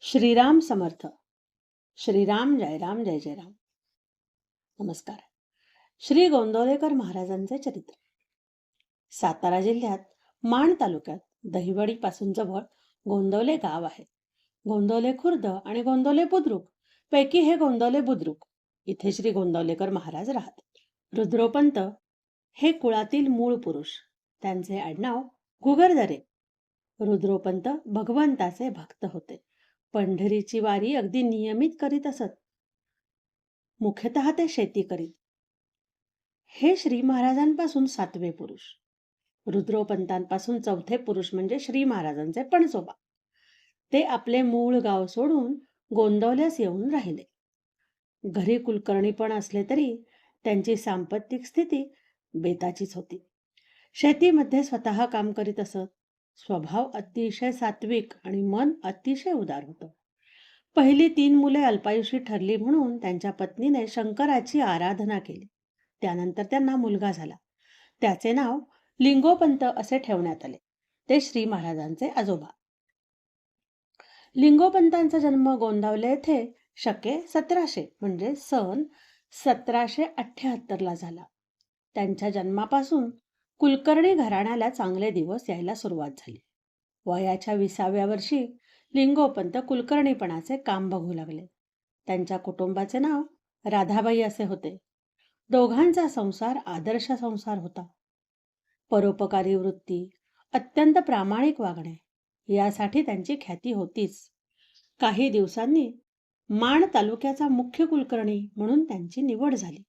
श्रीराम समर्थ. श्रीराम जयराम जय जयराम. नमस्कार. श्री गोंदवलेकर महाराजांचे चरित्र. सातारा जिल्ह्यात माण तालुक्यात दहिवडी पासून जवळ गोंदवले गाव आहे. गोंदवले खुर्द आणि गोंदवले बुद्रुक पैकी हे गोंदवले बुद्रुक इथे श्री गोंदवलेकर महाराज राहत. रुद्रोपंत हे कुळातील मूळ पुरुष. त्यांचे आडनाव गुगरदरे. रुद्रोपंत भगवंताचे भक्त होते. पंढरीची वारी अगदी नियमित करीत असत. मुख्यतः ते शेती करीत हे श्री महाराजांपासून सातवे पुरुष. रुद्रोपंतांपासून चौथे पुरुष म्हणजे श्री महाराजांचे पणसोबा. ते आपले मूळ गाव सोडून गोंदवल्यास येऊन राहिले. घरी कुलकर्णी पण असले तरी त्यांची सांपत्तिक स्थिती बेताचीच होती. शेतीमध्ये स्वतः काम करीत असत. स्वभाव अतिशय सात्विक आणि मन अतिशय उदार होतं. पहिली तीन मुले अल्पायुषी ठरली म्हणून त्यांच्या पत्नीने शंकराची आराधना केली. त्यानंतर त्यांना मुलगा झाला. त्याचे नाव लिंगोपंत असे ठेवण्यात आले. ते श्री महाराजांचे आजोबा. लिंगोपंतांचा जन्म गोंदावले येथे शके सतराशे म्हणजे सन सतराशे अठ्याहत्तरला झाला. त्यांच्या जन्मापासून कुलकर्णी घराण्याला चांगले दिवस यायला सुरुवात झाली. वयाच्या विसाव्या वर्षी लिंगोपंत कुलकर्णीपणाचे काम बघू लागले. त्यांच्या कुटुंबाचे नाव राधाबाई असे होते. दोघांचा संसार आदर्श संसार होता. परोपकारी वृत्ती अत्यंत प्रामाणिक वागणे यासाठी त्यांची ख्याती होतीच. काही दिवसांनी माण तालुक्याचा मुख्य कुलकर्णी म्हणून त्यांची निवड झाली.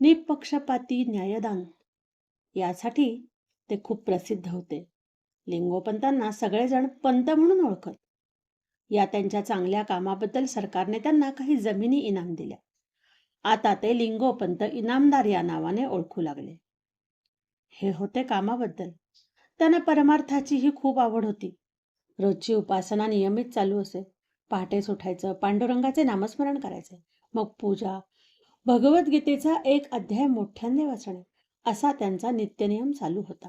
निपक्षपाती न्यायदान यासाठी ते खूप प्रसिद्ध होते. लिंगोपंतांना सगळेजण पंत म्हणून ओळखत. या त्यांच्या चांगल्या कामाबद्दल सरकारने त्यांना काही जमिनी इनाम दिल्या. आता ते लिंगोपंत इनामदार या नावाने ओळखू लागले. हे होते कामाबद्दल. त्यांना परमार्थाचीही खूप आवड होती. रोजची उपासना नियमित चालू असे. पहाटे उठायचं पांडुरंगाचे नामस्मरण करायचे. मग पूजा भगवद्गीतेचा एक अध्याय मोठ्याने वाचणे. असा त्यांचा नित्यनियम चालू होता.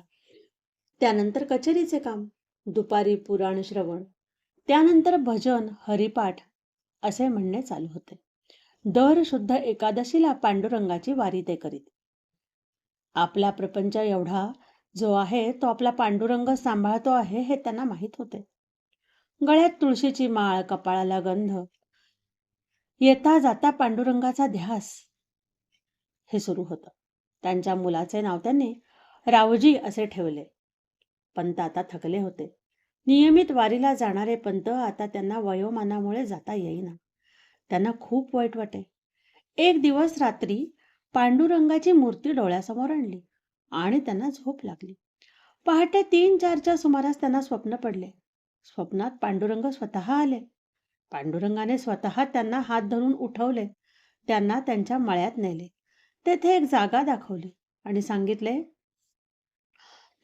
त्यानंतर कचेरीचे काम दुपारी पुराण श्रवण त्यानंतर भजन हरिपाठ असे म्हणणे चालू होते. दर शुद्ध एकादशीला पांडुरंगाची वारी ते करीत. आपला प्रपंच एवढा जो आहे तो आपला पांडुरंग सांभाळतो आहे हे त्यांना माहीत होते. गळ्यात तुळशीची माळ कपाळाला गंध येता जाता पांडुरंगाचा ध्यास हे सुरू होतं. त्यांच्या मुलाचे नाव त्यांनी रावजी असे ठेवले. पंत आता थकले होते. नियमित वारीला जाणारे पंत आता त्यांना वयोमानामुळे जाता येईना. त्यांना खूप वाईट वाटे. एक दिवस रात्री पांडुरंगाची मूर्ती डोळ्यासमोर आणली आणि त्यांना झोप लागली. पहाटे तीन चारच्या सुमारास त्यांना स्वप्न पडले. स्वप्नात पांडुरंग स्वतः आले. पांडुरंगाने स्वतः त्यांना हात धरून उठवले. त्यांना त्यांच्या मळ्यात नेले. तेथे एक जागा दाखवली आणि सांगितले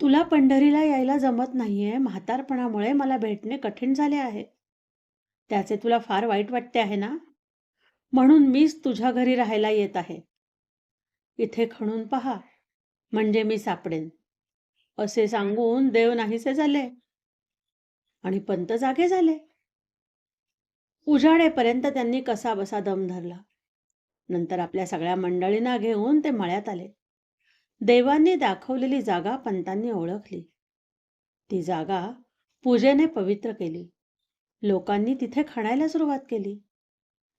तुला पंढरीला यायला जमत नाहीये. म्हातारपणामुळे मला भेटणे कठीण झाले आहे. त्याचे तुला फार वाईट वाटते आहे ना? म्हणून मीच तुझ्या घरी राहायला येत आहे. इथे खणून पहा. म्हणजे मी सापडेन. असे सांगून देव नाहीसे झाले. आणि पंत जागे झाले. उजाडेपर्यंत त्यांनी कसा बसा दम धरला. नंतर आपल्या सगळ्या मंडळींना घेऊन ते मळ्यात आले. देवांनी दाखवलेली जागा पंतांनी ओळखली. ती जागा पूजेने पवित्र केली. लोकांनी तिथे खणायला सुरुवात केली.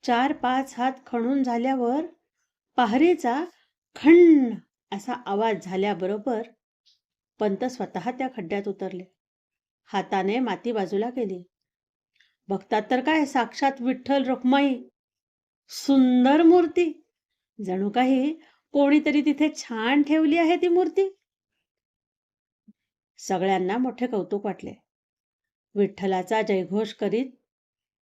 चार पाच हात खणून झाल्यावर पहारीचा खण असा आवाज झाल्याबरोबर पंत स्वतः त्या खड्ड्यात उतरले. हाताने माती बाजूला केली. बघतात तर काय साक्षात विठ्ठल रुक्माई सुंदर मूर्ती. जणू काही कोणीतरी तिथे छान ठेवली आहे ती मूर्ती. सगळ्यांना मोठे कौतुक वाटले. विठ्ठलाचा जयघोष करीत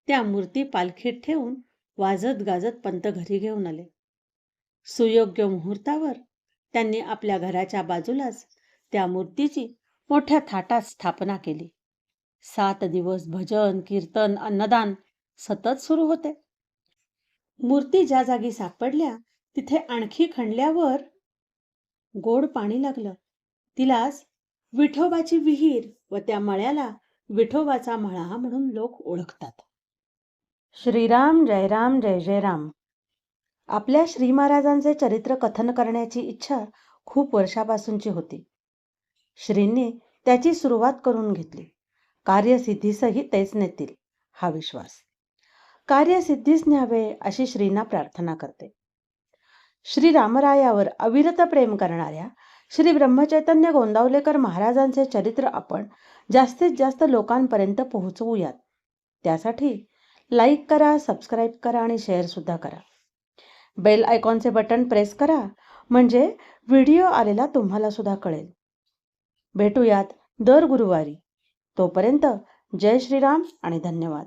त्या मूर्ती पालखीत ठेवून वाजत गाजत पंत घरी घेऊन आले. सुयोग्य मुहूर्तावर त्यांनी आपल्या घराच्या बाजूलाच त्या मूर्तीची मोठ्या थाटात स्थापना केली. सात दिवस भजन कीर्तन अन्नदान सतत सुरू होते. मूर्ती ज्या जागी सापडल्या तिथे आणखी खणल्यावर गोड पाणी लागलं. तिलाच विठोबाची विहीर व त्या मळ्याला विठोबाचा मळा म्हणून लोक ओळखतात. श्रीराम जयराम जय जय राम. आपल्या श्री महाराजांचे चरित्र कथन करण्याची इच्छा खूप वर्षापासूनची होती. श्रींनी त्याची सुरुवात करून घेतली. कार्यसिद्धीसही तेच नेतील हा विश्वास. कार्यसिद्धीच न्यावे अशी श्रींना प्रार्थना करते. श्री रामरायावर अविरत प्रेम करणाऱ्या श्री ब्रह्मचैतन्य गोंदावलेकर महाराजांचे चरित्र आपण जास्तीत जास्त लोकांपर्यंत पोहोचवूयात. त्यासाठी लाईक करा सबस्क्राईब करा आणि शेअरसुद्धा करा. बेल आयकॉनचे बटन प्रेस करा म्हणजे व्हिडिओ आलेला तुम्हाला सुद्धा कळेल. भेटूयात दर गुरुवारी. तोपर्यंत जय श्रीराम आणि धन्यवाद.